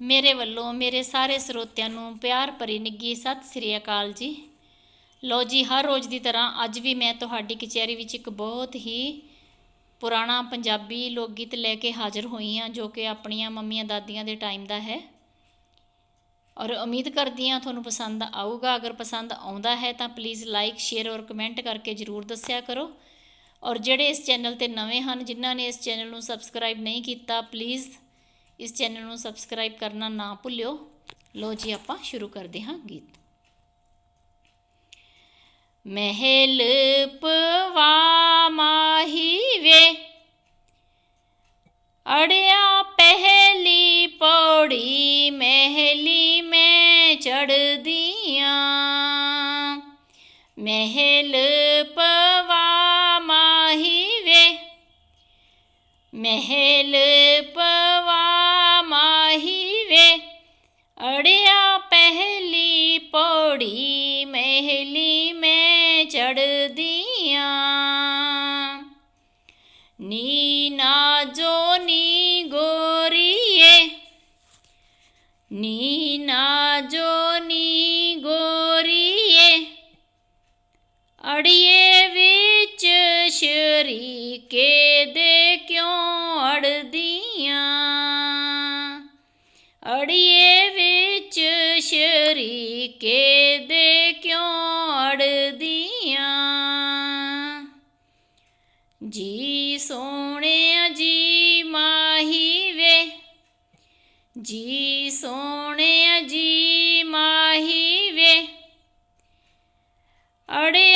ਮੇਰੇ ਵੱਲੋਂ ਮੇਰੇ ਸਾਰੇ ਸਰੋਤਿਆਂ ਨੂੰ ਪਿਆਰ ਭਰੀ ਨਿੱਘੀ ਸਤਿ ਸ੍ਰੀ ਅਕਾਲ ਜੀ। ਲੋ ਜੀ, ਹਰ ਰੋਜ਼ ਦੀ ਤਰ੍ਹਾਂ ਅੱਜ ਵੀ ਮੈਂ ਤੁਹਾਡੀ ਕਚਹਿਰੀ ਵਿੱਚ ਇੱਕ ਬਹੁਤ ਹੀ ਪੁਰਾਣਾ ਪੰਜਾਬੀ ਲੋਕ ਗੀਤ ਲੈ ਕੇ ਹਾਜ਼ਰ ਹੋਈ ਹਾਂ, ਜੋ ਕਿ ਆਪਣੀਆਂ ਮੰਮੀਆਂ ਦਾਦੀਆਂ ਦੇ ਟਾਈਮ ਦਾ ਹੈ। ਔਰ ਉਮੀਦ ਕਰਦੀ ਹਾਂ ਤੁਹਾਨੂੰ ਪਸੰਦ ਆਊਗਾ। ਅਗਰ ਪਸੰਦ ਆਉਂਦਾ ਹੈ ਤਾਂ ਪਲੀਜ਼ ਲਾਈਕ, ਸ਼ੇਅਰ ਔਰ ਕਮੈਂਟ ਕਰਕੇ ਜਰੂਰ ਦੱਸਿਆ ਕਰੋ। ਔਰ ਜਿਹੜੇ ਇਸ ਚੈਨਲ ਤੇ ਨਵੇਂ ਹਨ, ਜਿਨ੍ਹਾਂ ਨੇ ਇਸ ਚੈਨਲ ਨੂੰ ਸਬਸਕ੍ਰਾਈਬ ਨਹੀਂ ਕੀਤਾ, ਪਲੀਜ਼ ਇਸ ਚੈਨਲ ਨੂੰ ਸਬਸਕ੍ਰਾਈਬ ਕਰਨਾ ਨਾ ਭੁੱਲਿਓ। ਲੋ ਜੀ, ਆਪਾਂ ਸ਼ੁਰੂ ਕਰਦੇ ਹਾਂ ਗੀਤ। ਮਹਿਲ ਪਵਾ ਮਾਹੀ ਵੇ, ਅੜਿਆ ਪਹਿਲੀ ਪੌੜੀ ਮਹਿਲੀ ਮੈਂ ਚੜਦੀਆਂ ਮਹਿਲ ਪਵਾ ਮਾਹੀ ਵੇ, ਮਹਿਲ ਸ਼ਰੀਕੇ ਦੇ ਕਿਉਂ ਅੜਦੀਆਂ? ਅੜੀਏ ਵਿੱਚ ਸ਼ਰੀਕੇ ਦੇ ਕਿਉਂ ਅੜਦੀਆਂ? ਜੀ ਸੋਹਣਿਆ ਜੀ ਮਾਹੀ ਵੇ। ਜੀ ਸੋਹਣਿਆ ਜੀ ਮਾਹੀ ਵੇ। ਅੜਿਆ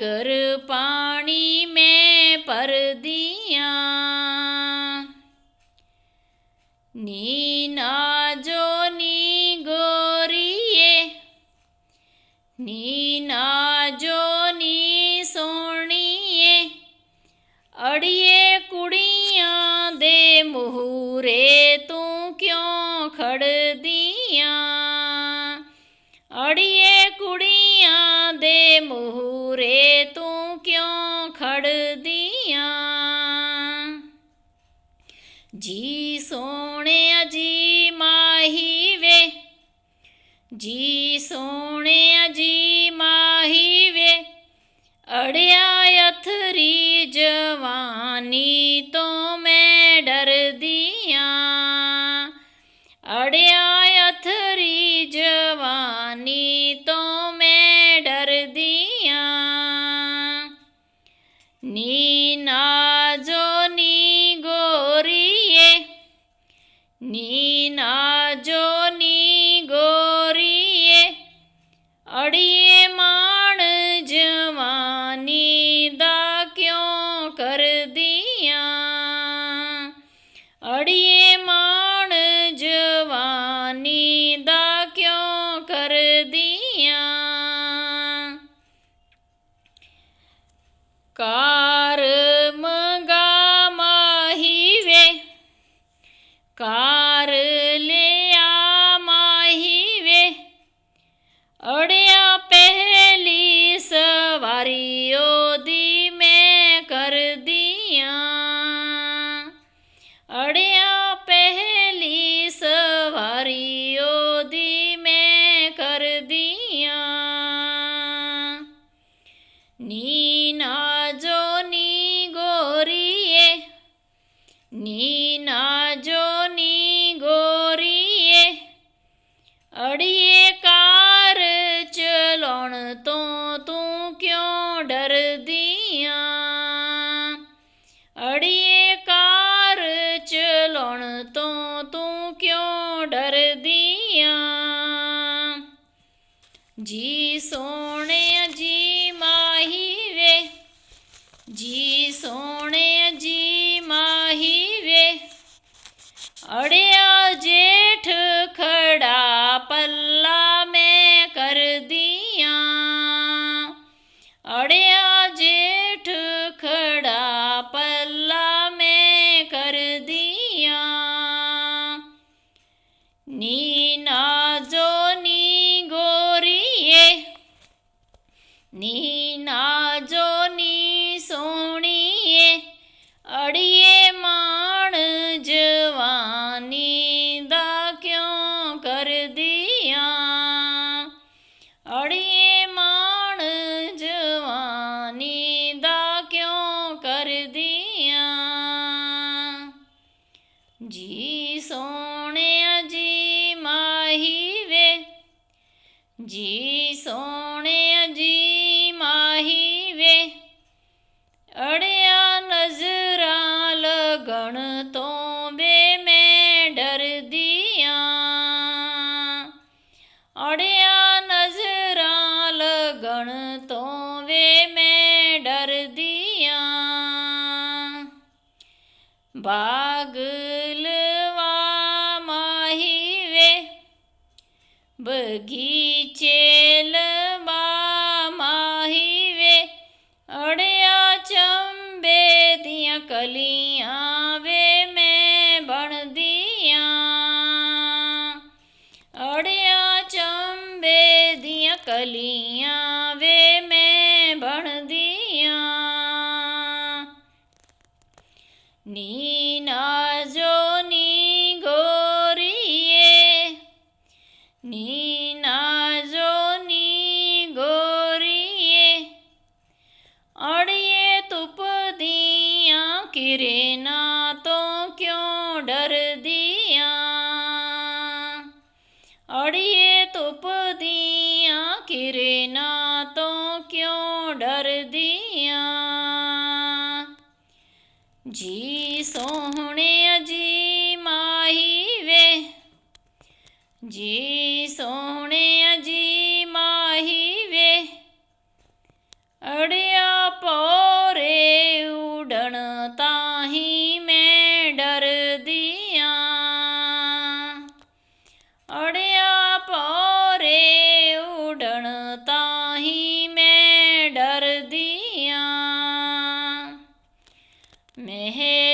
ਗਾਗਰ ਪਾਣੀ ਮੈਂ ਭਰਦੀਆਂ। ਨੀ ਨਾ ਜੋ ਨੀ ਗੋਰੀਏ ਨੀ ਨਾ ਜੋ ਨੀ ਸੋਹਣੀਏ ਅੜੀਏ ਕੁੜੀਆਂ ਦੇ ਮੂਹਰੇ ਤੂੰ ਕਿਉਂ ਖੜਦੀਆਂ? ਅੜੀਏ ਕੁੜੀਆਂ ਦੇ ਮੂਹਰੇ ਜੀ ਸੋਹਣਿਆ ਜੀ ਮਾਹੀ ਵੇ। ਜੀ ਸੋਹਣਿਆ ਜੀ ਮਾਹੀ ਵੇ। ਅੜਿਆ ਅਥਰੀ ਜਵਾਨੀ ਤੋਂ ਮੈਂ ਡਰਦੀ ਨੀ ਅੜੀਏ ਕਾਰ ਚਲਾਉਣ ਤੋਂ ਤੂੰ ਕਿਉਂ ਡਰਦੀਆਂ? ਅੜੀਏ ਕਾਰ ਚਲਾਉਣ ਤੋਂ ਤੂੰ ਕਿਉਂ ਡਰਦੀਆਂ? ਜੀ ਸੋ ਲਗਣ ਤੋਂ ਵੇ ਮੈਂ ਡਰਦੀ ਆ ਬਾਗਲਵਾ ਮਾਹੀ ਵੇ, ਬਗੀਚੇ ਲਵਾ ਮਾਹੀ ਵੇ। ਅੜਿਆ ਚੰਬੇ ਦੀਆਂ ਕਲੀਆਂ ਅੜੀਏ ਧੁੱਪ ਦੀਆਂ ਕਿਰਨਾਂ ਤੋਂ ਕਿਉਂ ਡਰਦੀਆਂ? ਅੜੀਏ ਧੁੱਪ ਦੀਆਂ ਤੋਂ ਕਿਉਂ ਡਰਦੀਆਂ? ਜੀ ਸੋਹਣੇ ਅਜੀ ਮਾਹੀ ਵੇ, ਜੀ ਸੋਹਣੇ Mm. Mehe